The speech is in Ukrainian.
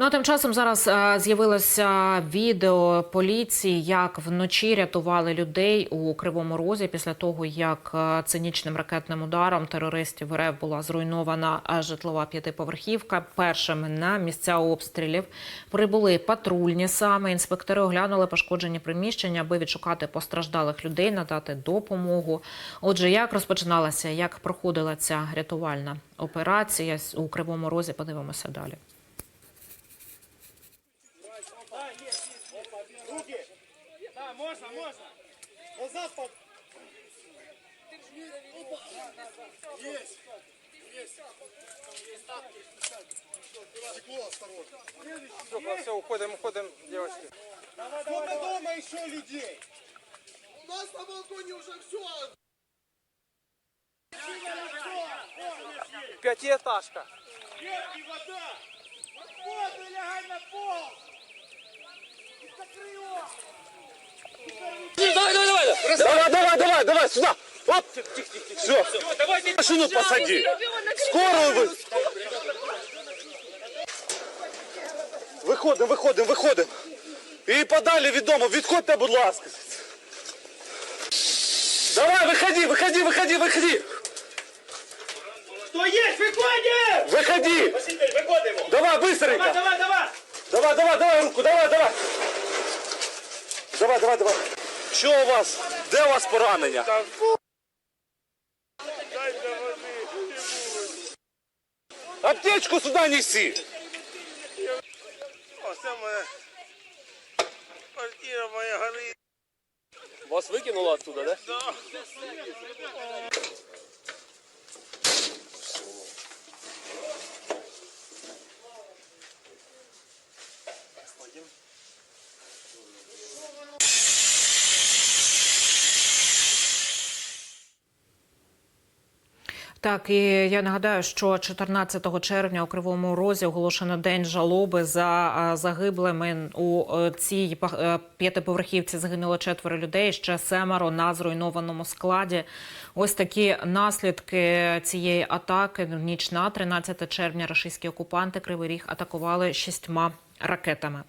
Ну а тим часом зараз е, з'явилося відео поліції, як вночі рятували людей у Кривому Розі після того, як е, цинічним ракетним ударом терористів РФ була зруйнована е, житлова п'ятиповерхівка. Першими на місця обстрілів прибули патрульні саме. Інспектори оглянули пошкоджені приміщення, аби відшукати постраждалих людей, надати допомогу. Отже, як розпочиналася, як проходила ця рятувальна операція у Кривому Розі? Подивимося далі. Руки! Да, можно, можно! Назад под... Есть! Есть! Стекло осторожно. Все, все, уходим, уходим, девочки. Сколько дома еще людей? У нас на балконе уже все. Пятиэтажка. Ветки, вода! Вот, лягай на пол! Закрой его! Давай, давай, давай! Давай, давай, давай, давай, сюда! Оп! Все, машину посади! Скорую вы! Виходимо, виходимо, виходимо! І подалі від дому, відходьте, будь ласка! Давай, виходи, виходи, виходи, виходи! Кто есть? Выходим! Виходи! Василий, выходим! Давай, Давай, быстренько! давай, давай! Давай, давай, давай руку, давай, давай! Давай, давай, давай! Що у вас? Де у вас поранення? Аптечку сюди неси! Оце моя квартира моя горить. Вас викинуло оттуда, да? Так, і я нагадаю, що 14 червня у Кривому Розі оголошено день жалоби за загиблими. У е, цій е, п'ятиповерхівці загинуло четверо людей, ще семеро на зруйнованому складі. Ось такі наслідки цієї атаки. Ніч на 13 червня рашистські окупанти Кривий Ріг атакували шістьма ракетами.